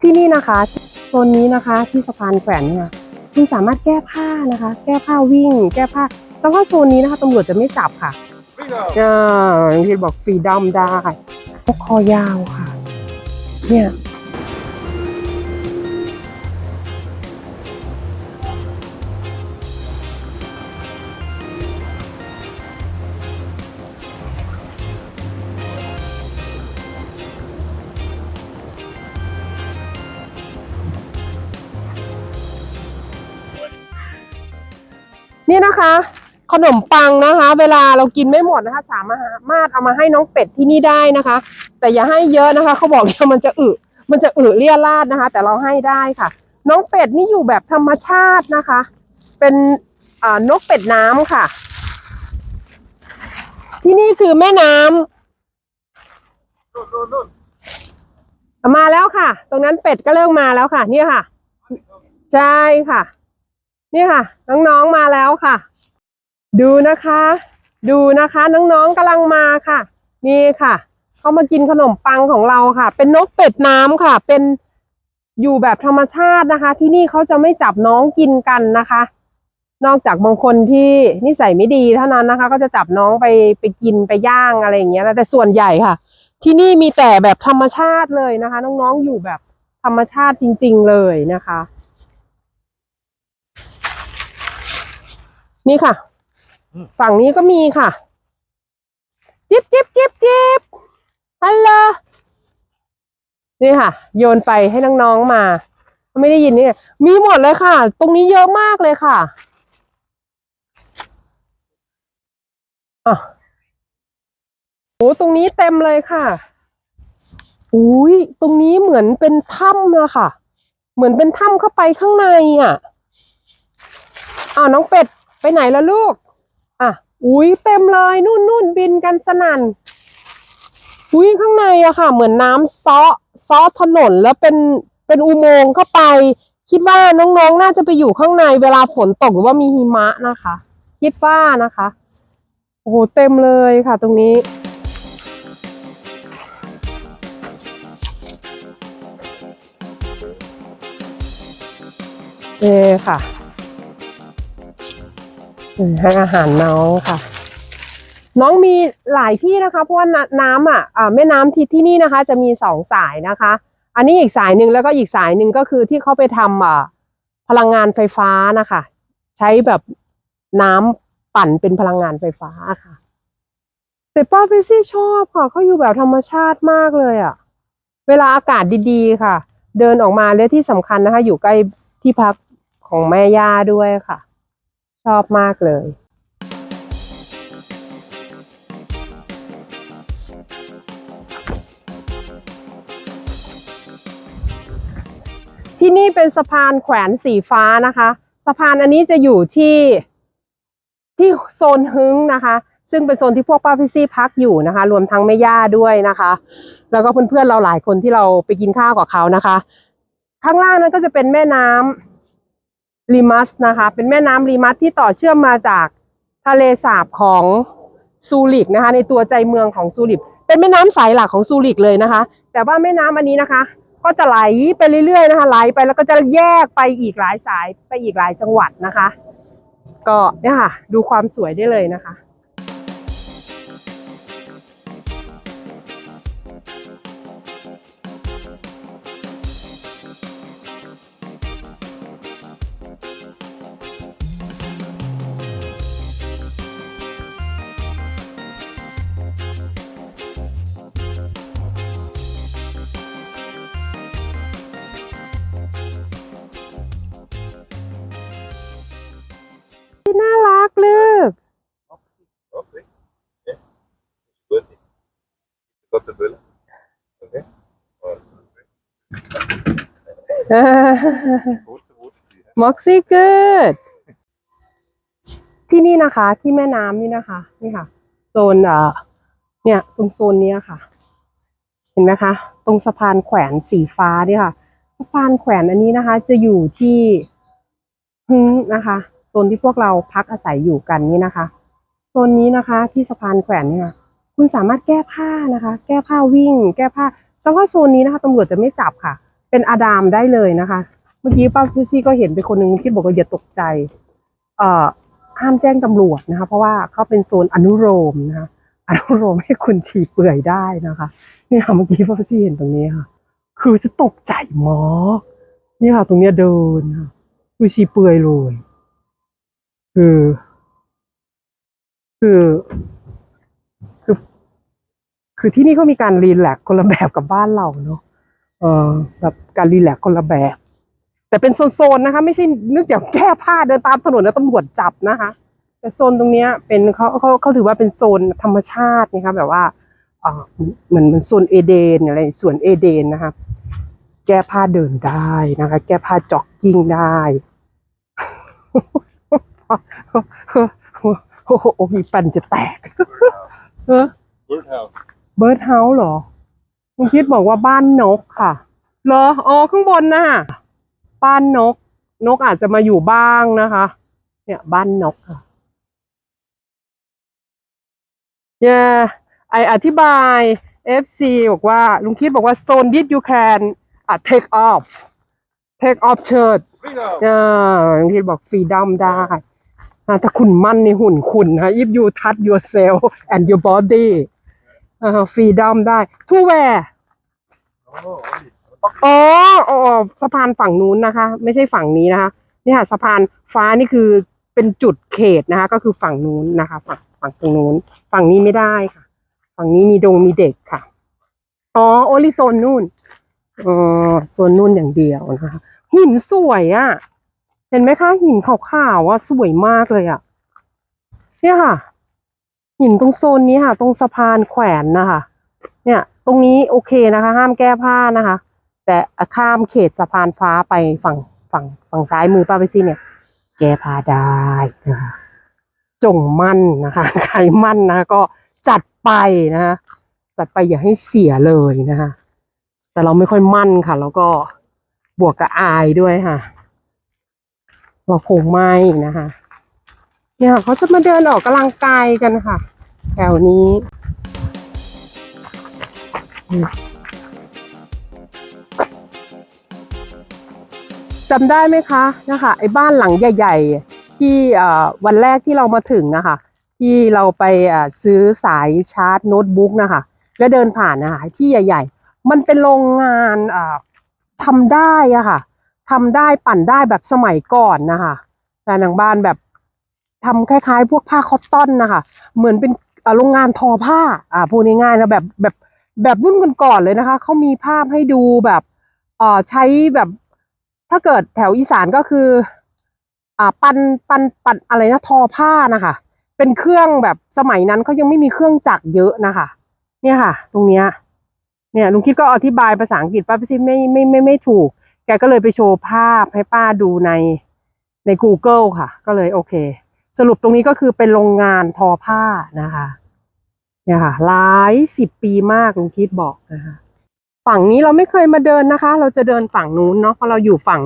ที่นี่นะคะโซนนี้นะคะที่สะพานแขวนเนี่ยคุณสามารถแก้ผ้านะคะ แก้ผ้าวิ่ง แก้ผ้าเฉพาะโซนนี้นะคะตำรวจจะไม่จับค่ะอ่าอย่างที่บอกฟรีดอมได้คอยาวค่ะ เนี่ย นะคะ ขนมปังนะคะ เวลาเรากินไม่หมดนะคะ สามารถเอามาให้น้องเป็ดที่นี่ได้นะคะ แต่อย่าให้เยอะนะคะเขาบอกเดี๋ยมันจะอึมันจะอึเลี่ยราดนะคะ แต่เราให้ได้ค่ะ น้องเป็ดนี่อยู่แบบธรรมชาตินะคะ เป็นนกเป็ดน้ำค่ะ ที่นี่คือแม่น้ำมาแล้วค่ะ ตรงนั้นเป็ดก็เริ่มมาแล้วค่ะ เนี่ยค่ะ ใช่ค่ะ นี่ค่ะ น้องๆมาแล้วค่ะ ดูนะคะ ดูนะคะน้องๆกำลังมาค่ะ นี่ค่ะเขามากินขนมปังของเราค่ะ เป็นนกเป็ดน้ำค่ะ เป็นอยู่แบบธรรมชาตินะคะ ที่นี่เขาจะไม่จับน้องกินกันนะคะ นอกจากบางคนที่นิสัยไม่ดีเท่านั้นนะคะ ก็จะจับน้องไปไปกินไปย่างอะไรอย่างเงี้ยนะแต่ส่วนใหญ่ค่ะ ที่นี่มีแต่แบบธรรมชาติเลยนะคะ น้องๆอยู่แบบธรรมชาติจริง ๆเลยนะคะ นี่ค่ะ ฝั่งนี้ก็มีค่ะ จิบจิบจิบจิบฮัลโหลนี่ค่ะ โยนไปให้น้องๆมา ไม่ได้ยินนี่มีหมดเลยค่ะ ตรงนี้เยอะมากเลยค่ะอะโอ้ตรงนี้เต็มเลยค่ะอุ้ยตรงนี้เหมือนเป็นถ้ำอะค่ะ เหมือนเป็นถ้ำเข้าไปข้างในอะอ้าวน้องเป็ดไปไหนแล้วลูก อุ้ยเต็มเลยนู่นนู่นบินกันสนั่นอุ้ยข้างในอะค่ะ เหมือนน้ำซ้อซ้อถนนแล้วเป็นเป็นอุโมงค์เข้าไป คิดว่าน้องๆ น่าจะไปอยู่ข้างในเวลาฝนตกหรือว่ามีหิมะนะคะ คิดว่านะคะโอ้โหเต็มเลยค่ะ ตรงนี้เอค่ะ ให้อาหารน้องค่ะ น้องมีหลายที่นะคะ เพราะว่าน้ำอะอ่าแม่น้ำที่ที่นี่นะคะ จะมีสองสายนะคะ อันนี้อีกสายหนึ่งแล้วก็อีกสายหนึ่งก็คือที่เขาไปทำอ่าพลังงานไฟฟ้านะคะ ใช้แบบน้ำปั่นเป็นพลังงานไฟฟ้าค่ะแต่ป้าเปซี่ชอบค่ะเขาอยู่แบบธรรมชาติมากเลยอะ เวลาอากาศดีๆ ค่ะ เดินออกมาและที่สำคัญนะคะ อยู่ใกล้ที่พักของแม่ย่าด้วยค่ะ ชอบมากเลย ที่นี่เป็นสะพานแขวนสีฟ้านะคะ สะพานอันนี้จะอยู่ที่ที่โซนฮึ้งนะคะ ซึ่งเป็นโซนที่พวกป้าพี่ซี่พักอยู่นะคะ รวมทั้งแม่ย่าด้วยนะคะ แล้วก็เพื่อนๆเราหลายคนที่เราไปกินข้าวกับเขานะคะ ข้างล่างนั้นก็จะเป็นแม่น้ำ ลิมัสนะคะ เป็นแม่น้ำลิมัสที่ต่อเชื่อมมาจากทะเลสาบของซูริกนะคะ ในตัวใจเมืองของซูริกเป็นแม่น้ำสายหลักของซูริกเลยนะคะ แต่ว่าแม่น้ำอันนี้นะคะ ก็จะไหลไปเรื่อยๆนะคะไหลไปแล้วก็จะแยกไปอีกหลายสายไปอีกหลายจังหวัดนะคะ ก็เนี่ยค่ะ ดูความสวยได้เลยนะคะ the bill. Okay. Or gut, so gut für Sie. ม็อกซี่เกิดที่นี่นะคะ ที่แม่น้ำนี่นะคะ นี่ค่ะ โซนเอ่อเนี่ยตรงโซนเนี้ยค่ะ เห็นไหมคะ ตรงสะพานแขวนสีฟ้าเนี่ยค่ะสะพานแขวนอันนี้นะคะ จะอยู่ที่ฮึ้งนะคะ โซนที่พวกเราพักอาศัยอยู่กันนี่นะคะ โซนนี้นะคะ ที่สะพานแขวนเนี่ย คุณสามารถแก้ผ้านะคะ แก้ผ้าวิ่ง แก้ผ้าเฉพาะโซนนี้นะคะตำรวจจะไม่จับค่ะ เป็นอาดามได้เลยนะคะ เมื่อกี้ป้าพิซี่ก็เห็นไปคนหนึ่งพี่บอกว่าอย่าตกใจเอ่อห้ามแจ้งตำรวจนะคะ เพราะว่าเขาเป็นโซนอนุโลมนะคะอนุโลมให้คุณฉี่เปื่อยได้นะคะนี่ค่ะเมื่อกี้ป้าพิซี่เห็นตรงนี้ค่ะ คือจะตกใจมากนี่ค่ะ ตรงเนี้ยเดินค่ะคือฉี่เปื่อยเลยคือ คือ คือที่นี่เขามีการรีแลกคนละแบบกับบ้านเราเนาะเออแบบการรีแลกคนละแบบ แต่เป็นโซนๆนะคะ ไม่ใช่นึกอยากแก้ผ้าเดินตามถนนแล้วตำรวจจับนะคะแต่โซนตรงเนี้ยเป็นเขาเขาเขาถือว่าเป็นโซนธรรมชาตินะคะแบบว่าอ่าเหมือนเหมือนโซนเอเดนอะไรสวนเอเดนนะคะแก้ผ้าเดินได้นะคะ แก้ผ้าจ็อกกิ้งได้โอ้โหมีปันจะแตกเออ Birdhouse. เบิร์ดเฮาส์เหรอคุณคิดบอกว่าบ้านนกค่ะ เหรอ อ๋อ ข้างบนน่ะ บ้านนก นกอาจจะมาอยู่บ้างนะคะ เนี่ยบ้านนกค่ะเย่ไออธิบาย FC บอกว่า ลุงคิดบอกว่า zone this you can อะ take off take off shirt Freedom. เออลุงคิดบอกฟรีดอมได้อะถ้าคุณมั่นในหุ่นคุณนะ if you touch yourself and your body เออฟรีดอมได้ to where Oh, only. อ๋ออ๋อสะพานฝั่งนู้นนะคะ ไม่ใช่ฝั่งนี้นะคะ นี่ค่ะสะพานฟ้านี่คือเป็นจุดเขตนะคะ ก็คือฝั่งนู้นนะคะ ฝั่งฝั่งตรงนู้น ฝั่งนี้ไม่ได้ค่ะ ฝั่งนี้มีดงมีเด็กค่ะ อ๋อโอลิโซนนู่นอ๋อโซนนู่นอย่างเดียวนะคะ หินสวยอะ่ะ เห็นไหมคะ หินขาวๆอะสวยมากเลยอะ่ะ เนี่ยค่ะ หินตรงโซนนี้ค่ะ ตรงสะพานแขวนนะคะ เนี่ย ตรงนี้โอเคนะคะ ห้ามแก้ผ้านะคะ แต่ข้ามเขตสะพานฟ้าไปฝั่งฝั่งฝั่งซ้ายมือป้าไปซี่เนี่ย แก้ผ้าได้นะคะจงมั่นนะคะ ใครมั่นนะคะก็จัดไปนะคะจัดไปอย่าให้เสียเลยนะคะ แต่เราไม่ค่อยมั่นค่ะ แล้วก็บวกกับอายด้วยค่ะเราคงไม่นะคะ เนี่ยเขาจะมาเดินออกกำลังกายกันค่ะ แถวนี้ จำได้ไหมคะนะคะไอ้บ้านหลังใหญ่ ๆ ที่วันแรกที่เรามาถึงนะคะ ที่เราไปซื้อสายชาร์จโน้ตบุ๊กนะคะ แล้วเดินผ่านนะคะที่ใหญ่ ๆ มันเป็นโรงงานทำได้อะค่ะทำได้ปั่นได้แบบสมัยก่อนนะคะแฟนทางบ้านแบบ ทำคล้ายๆ พวกผ้าคอตตอนนะคะเหมือนเป็นโรงงานทอผ้าอ่าพูดง่ายๆนะแบบแบบแบบรุ่นก่อนๆเลยนะคะเขามีภาพให้ดูแบบเอ่อใช้แบบถ้าเกิดแถวอีสานก็คืออ่าปันปันปันอะไรนะทอผ้านะคะเป็นเครื่องแบบสมัยนั้นเขายังไม่มีเครื่องจักรเยอะนะคะ เนี่ยค่ะ ตรงเนี้ยเนี่ยลุงคิดก็อธิบายภาษาอังกฤษป้าพี่ซิไม่ไม่ไม่ไม่ถูก แกก็เลยไปโชว์ภาพให้ป้าดูในใน Google ค่ะ ก็เลยโอเค สรุปตรงนี้ก็คือเป็นโรงงานทอผ้านะคะเนี่ยค่ะหลายสิบปีมากลุงคิดบอกนะคะฝั่งนี้เราไม่เคยมาเดินนะคะ เราจะเดินฝั่งนู้นเนาะเพราะเราอยู่ฝั่ง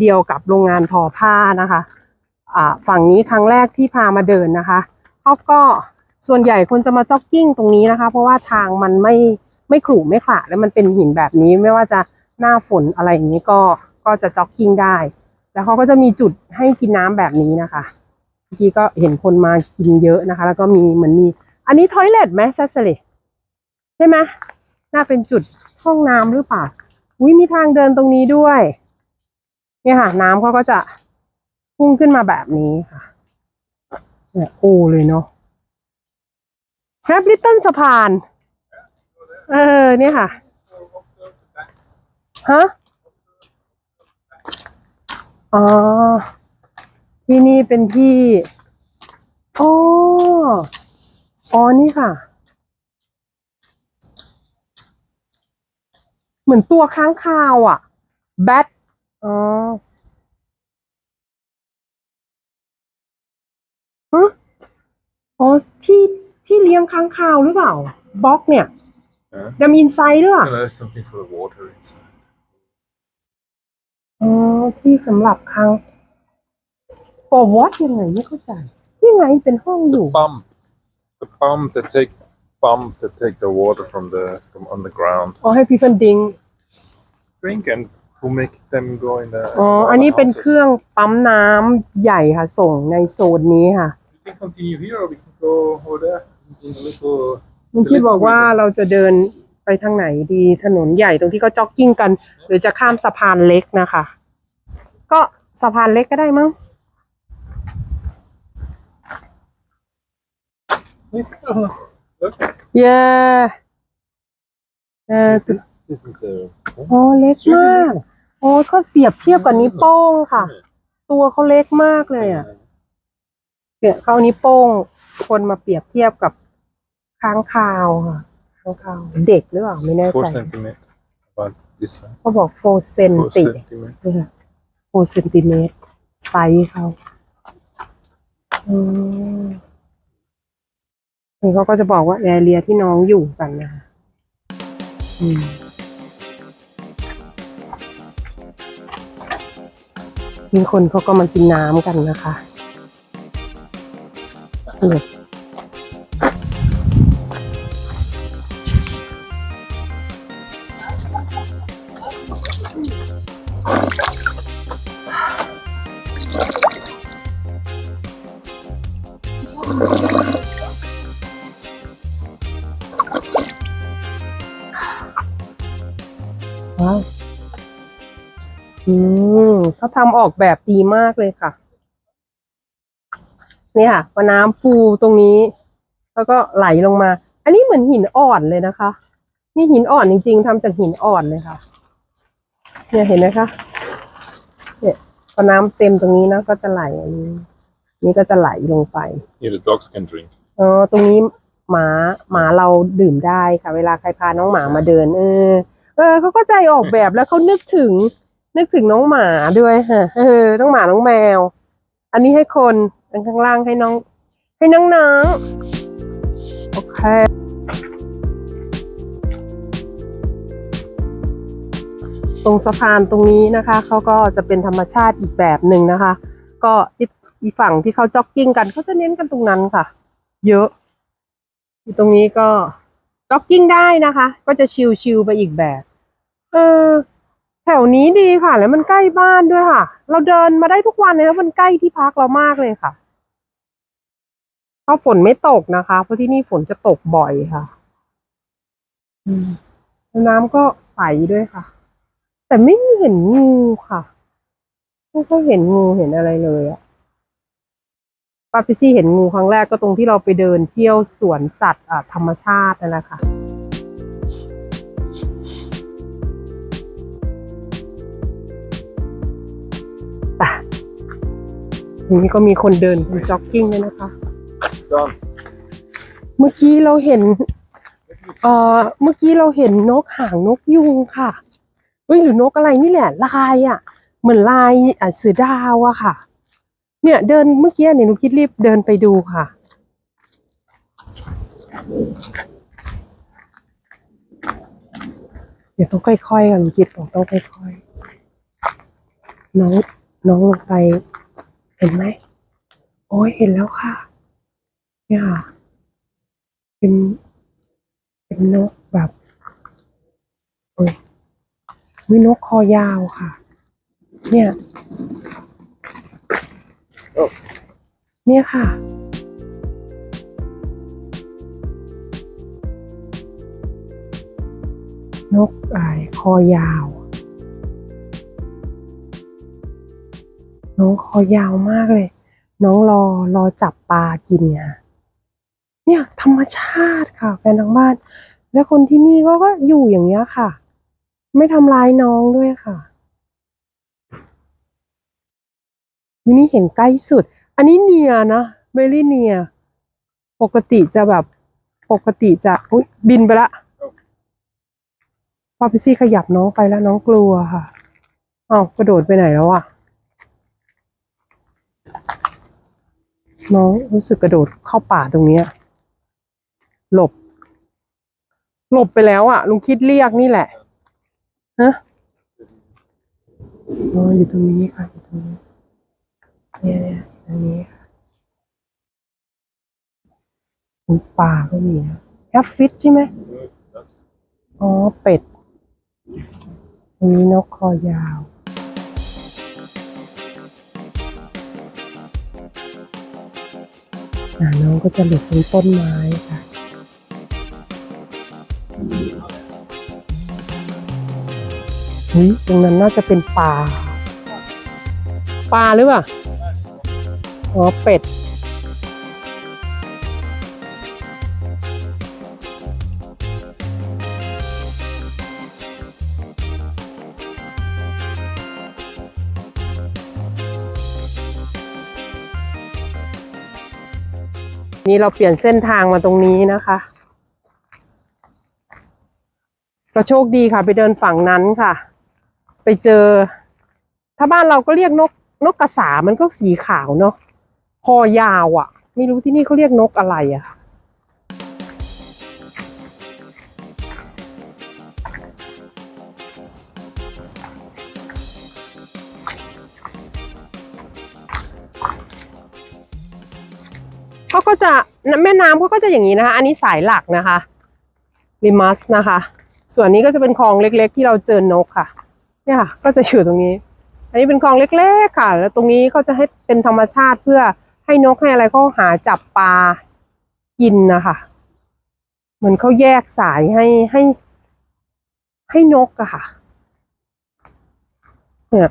เดียวกับโรงงานทอผ้านะคะอ่าฝั่งนี้ครั้งแรกที่พามาเดินนะคะเขาก็ส่วนใหญ่คนจะมาจ็อกกิ้งตรงนี้นะคะ เพราะว่าทางมันไม่ไม่ขรุไม่ขระแล้วมันเป็นหินแบบนี้ไม่ว่าจะหน้าฝนอะไรอย่างนี้ก็ก็จะจ็อกกิ้งได้ แล้วเขาก็จะมีจุดให้กินน้ำแบบนี้นะคะ เมื่อกี้ก็เห็นคนมากินเยอะนะคะ แล้วก็มีเหมือนมี อันนี้ทอยเลทไหมซัสเลใช่ไหมน่าเป็นจุดห้องน้ำหรือเปล่าอุ้ยมีทางเดินตรงนี้ด้วย เนี่ยค่ะ น้ำเขาก็จะพุ่งขึ้นมาแบบนี้ค่ะเนี่ยโอ้เลยเนาะแฮปลิตเติ้ลสะพาน เออ เนี่ยค่ะฮะอ๋อ ที่นี่เป็นที่อ๋ออ๋อนี่ค่ะ เหมือนตัวค้างคาวอะ แบทอ๋อฮะอ๋อที่ที่เลี้ยงค้างคาวหรือเปล่าบล็อกเนี่ย Yeah. ดำอินไซด์หรือเปล่า And there's something for the water inside. อ๋อที่สำหรับค้าง ปอวอตยังไงไม่เข้าใจยังไงเป็นห้องอยู่ The pump. The pump that take pump that take the water from the from underground. อ๋อให้พี่เพิ่นดิง Drink and who make them go in the อ๋อ all อันนี้ the เป็น houses. เครื่องปั๊มน้ำใหญ่ค่ะ ส่งในโซนนี้ค่ะ We can continue here or we can go over there in the little ลุงคิดบอกว่าเราจะเดินไปทางไหนดีถนนใหญ่ตรงที่เขาจ็อกกิ้งกัน หรือจะข้ามสะพานเล็กนะคะ ก็สะพานเล็กก็ได้มั้ง Look, เย้เออ this is, this is the โอ้เล็กมาก โอ้ก็เปรียบเทียบกับนิ้วโป้งค่ะ ตัวเขาเล็กมากเลยอะเนี่ยเขาเอานิ้วโป้ง คนมาเปรียบเทียบกับค้างคาวค่ะค้างคาว เด็กหรือเปล่าไม่แน่ four ใจ centimeter about this size เขาบอกโฟเซน four ติ centimeter โฟเซนติเมตรไซส์เขาอืม นี่เขาก็จะบอกว่าแอเรียที่น้องอยู่กันนะคะอืมมีคนเขาก็มากินน้ำกันนะคะ เขาทำออกแบบดีมากเลยค่ะเนี่ยค่ะพอน้ำปูตรงนี้ แล้วก็ไหลลงมา อันนี้เหมือนหินอ่อนเลยนะคะ นี่หินอ่อนจริง ๆทำจากหินอ่อนเลยค่ะ เนี่ยเห็นไหมคะเนี่ยพอน้ำเต็มตรงนี้นะก็จะไหลอันนี้ นี่ก็จะไหลลงไป Here the dogs can drink อ๋อตรงนี้หมาหมาเราดื่มได้ค่ะ เวลาใครพาน้องหมามาเดิน เออ เออเขาก็ใจออกแบบแล้วเขานึกถึง นึกถึงน้องหมาด้วยฮะเออน้องหมาน้องแมว อันนี้ให้คนอันข้างล่างให้น้อง ให้น้องน้องๆโอเคตรงสะพานตรงนี้นะคะเขาก็จะเป็นธรรมชาติอีกแบบหนึ่งนะคะ ก็อีอีฝั่งที่เขาจ็อกกิ้งกันเขาจะเน้นกันตรงนั้นค่ะ เยอะอยู่ตรงนี้ก็จ็อกกิ้งได้นะคะ ก็จะชิลๆไปอีกแบบ เออ แถวนี้ดีค่ะ แล้วมันใกล้บ้านด้วยค่ะ เราเดินมาได้ทุกวันเลยแล้วมันใกล้ที่พักเรามากเลยค่ะเพราะฝนไม่ตกนะคะ เพราะที่นี่ฝนจะตกบ่อยค่ะน้ำก็ใสด้วยค่ะ แต่ไม่เห็นงูค่ะไม่ค่อยเห็นงูเห็นอะไรเลยอะปาพิซี่เห็นงูครั้งแรกก็ตรงที่เราไปเดินเที่ยวสวนสัตว์ธรรมชาตินั่นแหละค่ะ ปทีนี้ก็มีคนเดินคนจ็อกกิ้งด้วยนะคะ done เมื่อกี้เราเห็น เอ่อ เมื่อกี้เราเห็นนกหางนกยุงค่ะเฮ้ยหรือนกอะไรนี่แหละลายอะ เหมือนลายอะเสือดาวอะค่ะ เนี่ย เดินเมื่อกี้เนี่ยหนูคิดรีบเดินไปดูค่ะเดี๋ยวต้องค่อยๆกันคิดบอกต้องค่อยๆน้อง น้องลงไป เห็นไหม โอ้ยเห็นแล้วค่ะ เนี่ยค่ะเป็นเป็นนกแบบโอ้ยมีนกคอยาวค่ะ เนี่ย เนี่ยค่ะนกไอคอยาว น้องคอยาวมากเลย น้องรอรอจับปลากินเนี่ยเนี่ยธรรมชาติค่ะแฟนทางบ้าน และคนที่นี่ก็ก็อยู่อย่างเงี้ยค่ะ ไม่ทำร้ายน้องด้วยค่ะวันนี้เห็นใกล้สุด อันนี้เนียนะเบลลี่เนีย ปกติจะแบบปกติจะอุ๊ยบินไปละป้าพิซี่ขยับน้องไปแล้วน้องกลัวค่ะอ้าวกระโดดไปไหนแล้วอะ น้องรู้สึกกระโดดเข้าป่าตรงเนี้ย หลบ หลบไปแล้วอะ ลุงคิดเรียกนี่แหละฮะอ๋ออยู่ตรงนี้ค่ะอยู่ตรงนี้เนี่ยเนี่ยอันนี้ค่ะป่าก็มีนะแอฟฟิตใช่ไหมอ๋อเป็ดอันนี้นกคอยาว น้องก็จะหลบตรงต้นไม้ค่ะหุยตรงนั้นน่าจะเป็นปลา ปลาหรือเปล่า อ๋อ เป็ด นี่เราเปลี่ยนเส้นทางมาตรงนี้นะคะ ก็โชคดีค่ะ ไปเดินฝั่งนั้นค่ะ ไปเจอ ถ้าบ้านเราก็เรียกนกนกกระสามันก็สีขาวเนาะคอยาวอะ่ะ ไม่รู้ที่นี่เขาเรียกนกอะไรอะ่ะ จะแม่น้ำเขาก็จะอย่างนี้นะคะ อันนี้สายหลักนะคะริมัสนะคะ ส่วนนี้ก็จะเป็นคลองเล็ก ๆ ที่เราเจอนกค่ะ เนี่ยค่ะ ก็จะอยู่ตรงนี้ อันนี้เป็นคลองเล็ก ๆ ค่ะ แล้วตรงนี้เขาจะให้เป็นธรรมชาติเพื่อให้นกให้อะไรเขาหาจับปลากินนะคะเหมือนเขาแยกสายให้ให้ ให้นกอะค่ะ เนี่ย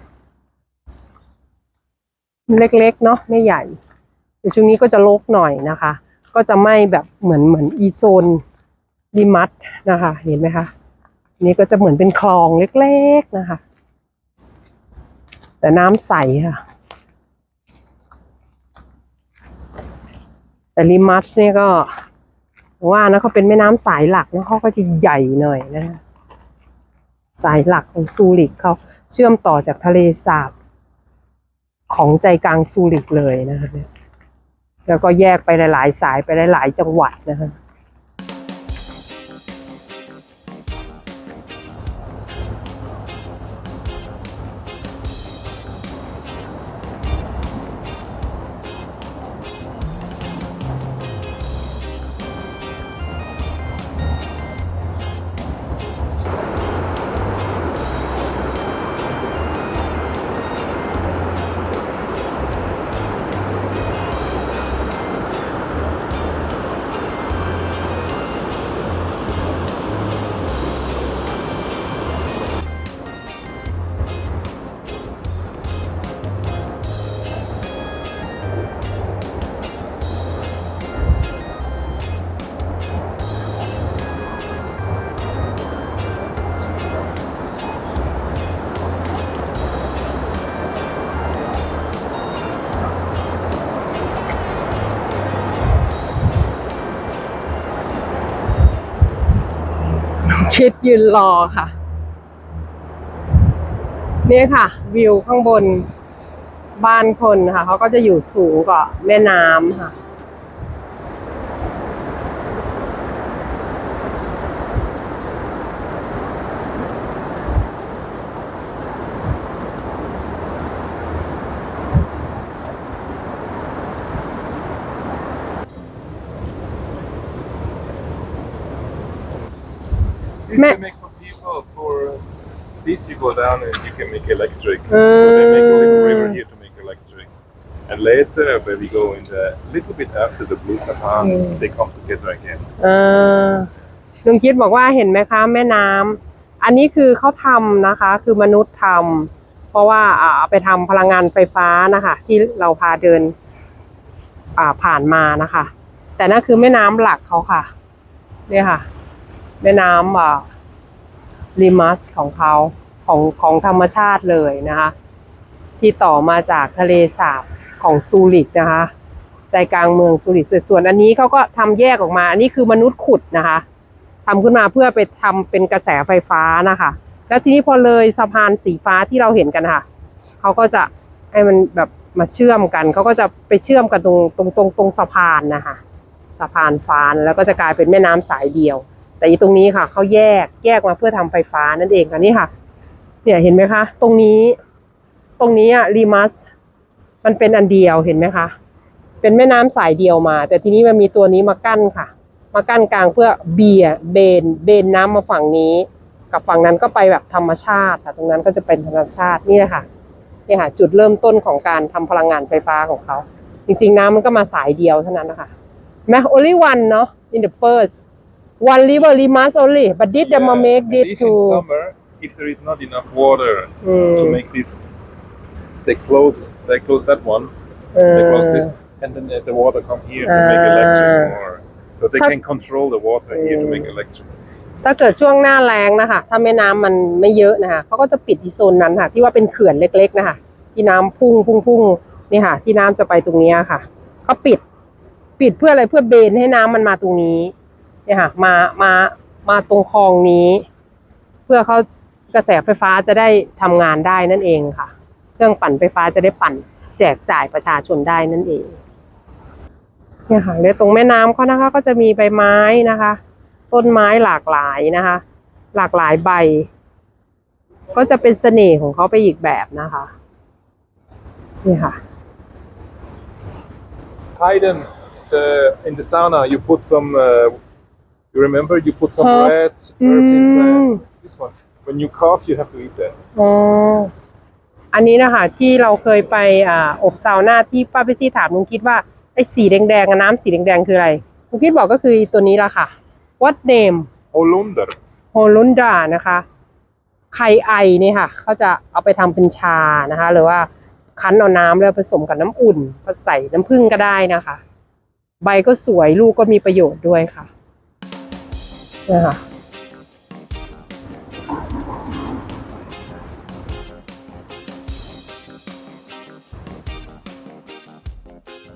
เล็กๆเนาะไม่ใหญ่ เดี๋ยวช่วงนี้ก็จะโลกหน่อยนะคะ ก็จะไม่แบบเหมือนเหมือนอีโซนดิมัสนะคะ เห็นไหมคะนนี้ก็จะเหมือนเป็นคลองเล็กๆนะคะ แต่น้ำใสค่ะ แต่ลิมัสเนี่ยก็ว่านะเขาเป็นแม่น้ำสายหลักนะเขาก็จะใหญ่หน่อยนะสายหลักของซูริกเขาเชื่อมต่อจากทะเลสาบของใจกลางซูริกเลยนะคะ แล้วก็แยกไปหลาย ๆ สายไปหลาย ๆ จังหวัดนะคะ คิดยืนรอค่ะเนี่ยค่ะ วิวข้างบนบ้านคนค่ะเขาก็จะอยู่สูงกว่าแม่น้ำค่ะ This Ma- they make for people for this you go down and you can make electric. Mm. So they make a little river here to make electric. And later when we go in the little bit after the blue Sahara, Mm. they come together again. เออลุงคิดบอกว่าเห็นไหมคะแม่น้ำอันนี้คือเขาทำนะคะ คือมนุษย์ทำเพราะว่าอ่าเอาไปทำพลังงานไฟฟ้านะคะ ที่เราพาเดิน อ่าผ่านมานะคะ แต่นั่นคือแม่น้ำหลักเขาค่ะเนี่ยค่ะ แม่น้ำอ่าลิมัสของเขาของของธรรมชาติเลยนะคะ ที่ต่อมาจากทะเลสาบของซูริกนะคะใจกลางเมืองซูริกส่วนอันนี้เขาก็ทำแยกออกมา อันนี้คือมนุษย์ขุดนะคะทำขึ้นมาเพื่อไปทำเป็นกระแสไฟฟ้านะคะ แล้วทีนี้พอเลยสะพานสีฟ้าที่เราเห็นกันค่ะเขาก็จะให้มันแบบมาเชื่อมกันเขาก็จะไปเชื่อมกันตรงตรงตรงตรงสะพานนะคะสะพานฟ้าแล้วก็จะกลายเป็นแม่น้ำสายเดียว แต่อีตรงนี้ค่ะเขาแยกแยกมาเพื่อทำไฟฟ้านั่นเองค่ะนี่ค่ะ เนี่ยเห็นไหมคะ ตรงนี้ ตรงนี้อะรีมัสมันเป็นอันเดียวเห็นไหมคะ เป็นแม่น้ำสายเดียวมา แต่ทีนี้มันมีตัวนี้มากั้นค่ะ มากั้นกลางเพื่อเบียร์เบนเบนน้ำมาฝั่งนี้ กับฝั่งนั้นก็ไปแบบธรรมชาติค่ะ ตรงนั้นก็จะเป็นธรรมชาตินี่แหละค่ะนี่ค่ะ จุดเริ่มต้นของการทำพลังงานไฟฟ้าของเขาจริงๆน้ำมันก็มาสายเดียวเท่านั้นนะคะแม้ only one เนาะ in the first one river limas only but did the Yeah, make and did if to in summer, if there is not enough water อืม to make this, they close they close that one, เอ they อ close this, and then the water come here to make Ah. electric more. So they But- can control the water here to Mm. make electric. ถ้าเกิดช่วงหน้าแล้งนะคะถ้าแม่น้ำมันไม่เยอะนะคะเขาก็จะปิดอีโซนนั้นค่ะ ที่ว่าเป็นเขื่อนเล็ก ๆ นะคะที่น้ำพุ่งพุ่งพุ่งนี่ค่ะ ที่น้ำจะไปตรงเนี้ยค่ะเขาปิด ปิดเพื่ออะไรเพื่อเบนให้น้ำมันมาตรงนี้ เนี่ยค่ะมามามาตรงคลองนี้ เพื่อเขากระแสไฟฟ้าจะได้ทำงานได้นั่นเองค่ะ เครื่องปั่นไฟฟ้าจะได้ปั่น แจกจ่ายประชาชนได้นั่นเองเนี่ยค่ะแล้วตรงแม่น้ำเขานะคะ ก็จะมีใบไม้นะคะ ต้นไม้หลากหลายนะคะ หลากหลายใบ ก็จะเป็นเสน่ห์ของเขาไปอีกแบบนะคะนี่ค่ะ Hayden, the in the sauna you put some. Uh, you remember you put some Herb. reds, herbs Mm. inside. This one. When you cough, you have to eat that. อ๋ออันนี้นะคะที่เราเคยไปอ่าอบซาวน่าที่ป้าพิซี่ถามลุงคิดว่าไอ้สีแดงๆอะน้ำสีแดงๆคืออะไรลุงคิดบอกก็คือตัวนี้ละค่ะ what name Holunder. โฮลุนดานะคะไข่ไอนี่ค่ะเขาจะเอาไปทำเป็นชานะคะ หรือว่าคั้นเอาน้ำแล้วผสมกับน้ำอุ่นก็ใส่น้ำผึ้งก็ได้นะคะ ใบก็สวยลูกก็มีประโยชน์ด้วยค่ะเนี่ค่ะ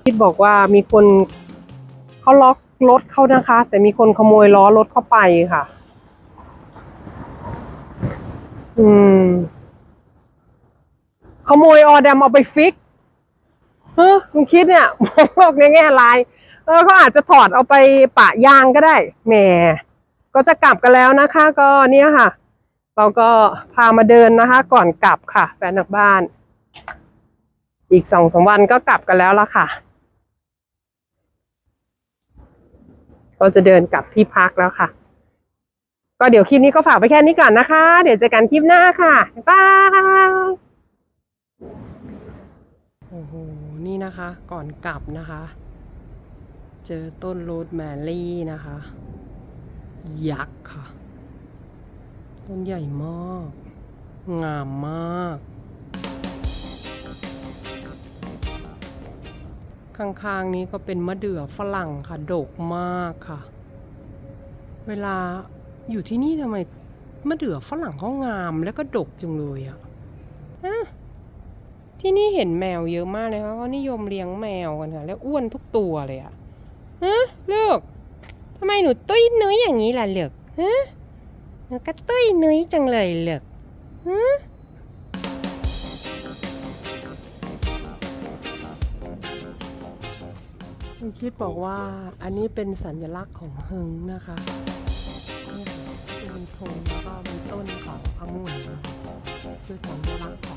คิดบอกว่ามีคนเขาล็อกรถเขานะคะ แต่มีคนขโมยล้อรถเข้าไปค่ะ อืม ขโมยออดมเอาไปฟิกเฮ้ยคุณคิดเนี่ยมองโลกในแง่ร้ายเออเขาอาจจะถอดเอาไปปะยางก็ได้แหม ก็จะกลับกันแล้วนะคะ ก็เนี่ยค่ะ เราก็พามาเดินนะคะ ก่อนกลับค่ะแฟนนักบ้าน อีกสองสวันก็กลับกันแล้วละค่ะ ก็จะเดินกลับที่พักแล้วค่ะ ก็เดี๋ยวคลิปนี้ก็ฝากไปแค่นี้ก่อนนะคะ เดี๋ยวเจอกันคลิปหน้าค่ะบ๊ายบายโอ้โหนี่นะคะ ก่อนกลับนะคะ เจอต้นโรสแมรี่นะคะ ยักษ์ค่ะ ต้นใหญ่มาก งามมาก ข้างๆนี้ก็เป็นมะเดื่อฝรั่งค่ะ ดกมากค่ะ เวลาอยู่ที่นี่ทำไมมะเดื่อฝรั่งเขางามแล้วก็ดกจังเลยอะฮะที่นี่เห็นแมวเยอะมากเลยค่ะเขานิยมเลี้ยงแมวกันค่ะ แล้วอ้วนทุกตัวเลยอะฮะลูก ทำไมหนูตุ้ยนุ้ยอย่างนี้ล่ะเหลือกฮะหนูก็ตุ้ยนุ้ยจังเลยเหลือกฮะคุณคิดบอกว่าอันนี้เป็นสัญลักษณ์ของเฮิงนะคะจะมีธงแล้วก็มีต้นของขมุนคือสัญลักษณ์ข